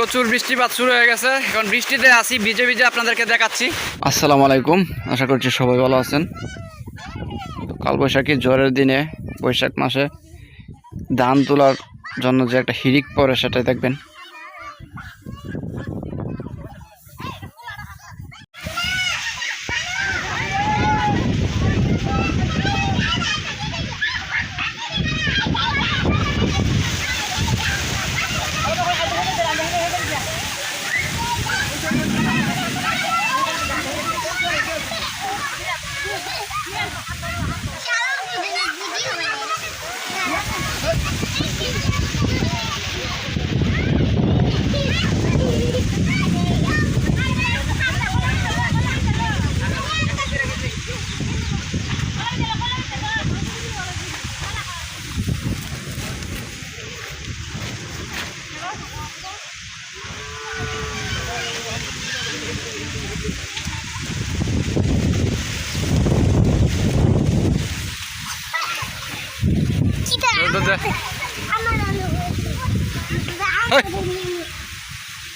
প্রচুর বৃষ্টিপাত শুরু হয়ে গেছে। এখন বৃষ্টিতে আসি ভিজে ভিজে আপনাদেরকে দেখাচ্ছি। আসসালামু আলাইকুম, আশা করছি সবাই ভালো আছেন। কাল কালবৈশাখী জ্বরের দিনে, বৈশাখ মাসে ধান তোলার জন্য যে একটা হিরিক পরে সেটাই দেখবেন।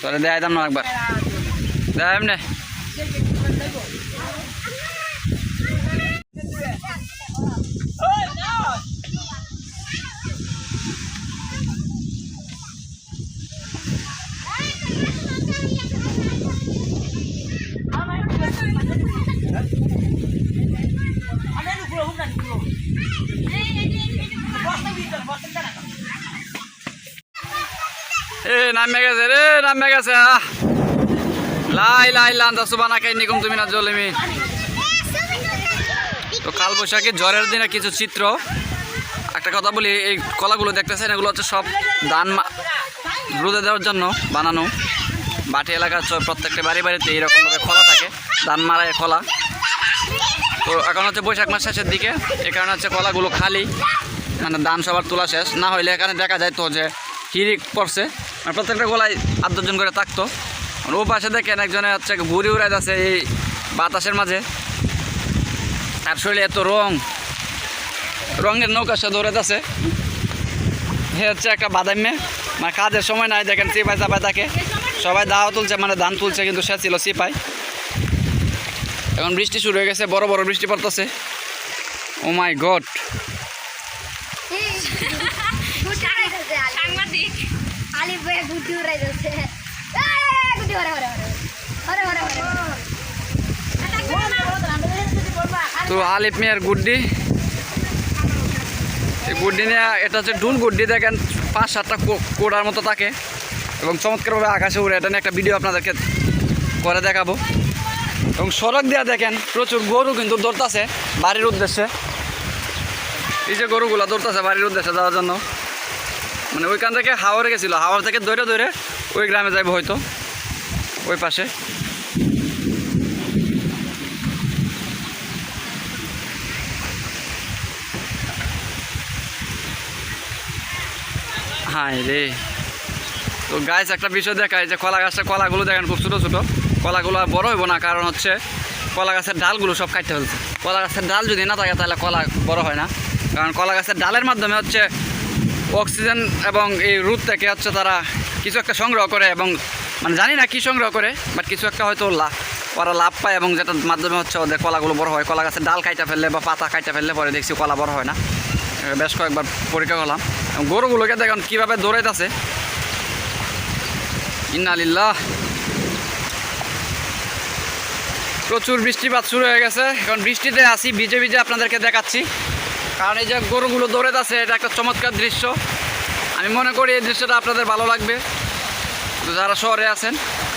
তোরে দেয় দাম না একবার। দেয় এমনি এ, নামে গেছে রে, নামে গেছে। লাই লাই লান্দা সুবানা খাই নিকুম তুমি না জলিমি। তো কাল বৈশাখী জ্বরের দিনে কিছু চিত্র। একটা কথা বলি, এই কলাগুলো দেখতেছেন, এগুলো হচ্ছে সব মা- রোদে দেওয়ার জন্য বানানো। বাটি এলাকার প্রত্যেকটা বাড়ি বাড়িতে এইরকমভাবে খোলা থাকে, ধান মারায় খোলা। তো এখন হচ্ছে বৈশাখ মাস শেষের দিকে এই কারণে হচ্ছে কলাগুলো খালি। মানে ধান সবার তোলা শেষ। না হইলে এখানে দেখা যায় তো যে হিরিক পড়ছে। মানে প্রত্যেকটা গোলায় আট দশজন করে থাকতো। ও পাশে দেখেন একজনে হচ্ছে ঘুরি উড়াই যাচ্ছে এই বাতাসের মাঝে। আর শরীরে এত রং। রঙের নৌকা সে দৌড়ে যাচ্ছে। হে হচ্ছে একটা বাদাম মেয়ে মানে কাজের সময় নাই, দেখেন সিপাই চাপাই থাকে। সবাই দাওয়া তুলছে মানে ধান তুলছে, কিন্তু সে ছিল সিপাই। এখন বৃষ্টি শুরু হয়ে গেছে, বড় বড় বৃষ্টি পড়তেছে। ও মাই গড বয়ে গুটি উড়াই যাচ্ছে। তো আলিফ মিয়ার গুড্ডি। গুড্ডি নিয়ে, এটা হচ্ছে ডুল গুড্ডি, দেখেন, পাঁচ সাতটা কোড়ার মতো থাকে। এবং চমৎকারভাবে আকাশে উড়ে, এটা নিয়ে একটা ভিডিও আপনাদেরকে করে দেখাবো। এবং সড়ক দিয়ে দেখেন, প্রচুর গরু কিন্তু দৌড়তাছে বাড়ির উদ্দেশ্যে। এই যে গরুগুলো দৌড়তাছে বাড়ির উদ্দেশ্যে যাওয়ার জন্য। মানে ওইখান থেকে হাওড়ে গেছিল হাওড় থেকে দৌড়ে দৌড়ে ওই গ্রামে যাইবো হয়তো, ওই পাশে। হাই রে। তো গাছ একটা বিষয় দেখায় যে কলা গাছটা, কলাগুলো দেখেন খুব ছোটো ছোটো। কলাগুলো আর বড় হইব না, কারণ হচ্ছে কলা গাছের ডালগুলো সব কাটতে ফেলছে কলা গাছের ডাল যদি না থাকে, তাহলে কলা বড় হয় না। কারণ কলা গাছের ডালের মাধ্যমে হচ্ছে অক্সিজেন এবং এই রোদ থেকে হচ্ছে তারা কিছু একটা সংগ্রহ করে এবং মানে জানি না কী সংগ্রহ করে বাট কিছু একটা হয়তো লাভ ওরা লাভ পায় এবং যেটার মাধ্যমে হচ্ছে ওদের কলাগুলো বড় হয়। কলা গাছের ডাল কাইটা ফেললে বা পাতা কাইটা ফেললে পরে দেখছি কলা বড় হয় না। বেশ কয়েকবার পরীক্ষা করলাম। গরুগুলোকে দেখুন কীভাবে দৌড়াইতেছে। ইন্নালিল্লাহ। প্রচুর বৃষ্টিপাত শুরু হয়ে গেছে। এখন বৃষ্টিতে আসি ভিজে ভিজে আপনাদেরকে দেখাচ্ছি। কারণ এই যে গরুগুলো দৌড়াইতেছে এটা একটা চমৎকার দৃশ্য। আমি মনে করি এই দৃশ্যটা আপনাদের ভালো লাগবে। যারা শহরে আছেন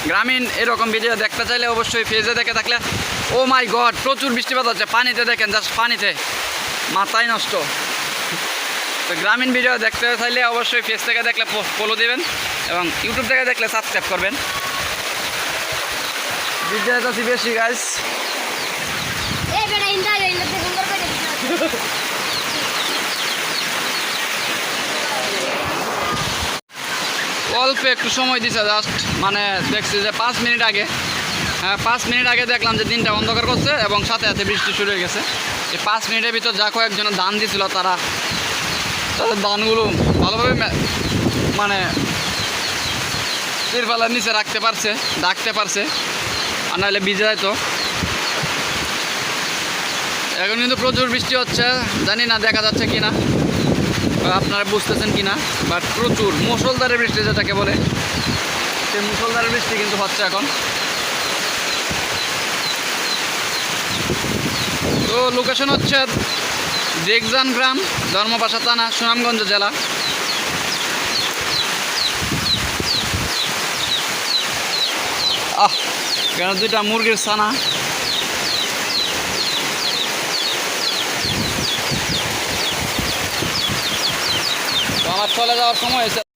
গ্রামীণ এরকম ভিডিও দেখতে চাইলে অবশ্যই ফেজে দেখে থাকলে ও মাই গড প্রচুর বৃষ্টিপাত হচ্ছে। পানিতে দেখেন জাস্ট পানিতে। মাথায় নষ্ট। তো গ্রামীণ ভিডিও দেখতে চাইলে অবশ্যই ফেস থেকে দেখলে ফলো দিবেন এবং ইউটিউব থেকে দেখলে সাবস্ক্রাইব করবেন। বিদ্যায় আছি বেশি গাইস এই বেটা ইন্দা ইন্দা সুন্দর করে দিছে অল্প একটু সময় দিছে জাস্ট মানে দেখছি যে পাঁচ মিনিট আগে হ্যাঁ পাঁচ মিনিট আগে দেখলাম যে দিনটা অন্ধকার করছে এবং সাথে সাথে বৃষ্টি শুরু হয়ে গেছে। এই পাঁচ মিনিটের ভিতর যা কয়েকজনের দান দিছিল তারা, তাদের দানগুলো ভালোভাবে মানে তিরপালের নিচে রাখতে পারছে, ডাকতে পারছে, আর নাহলে ভিজে যায় তো এখন কিন্তু প্রচুর বৃষ্টি হচ্ছে, জানি না দেখা যাচ্ছে কি না আপনারা বুঝতেছেন কি না বাট প্রচুর মুসলধারে বৃষ্টি যেটাকে বলে, সেই মুসলধারে বৃষ্টি কিন্তু হচ্ছে এখন। তো লোকেশন হচ্ছে দেখজান গ্রাম, ধর্মপাশা থানা, সুনামগঞ্জ জেলা। আহ কেন দুইটা মুরগির ছানা। আমার চলে যাওয়ার সময় হয়েছে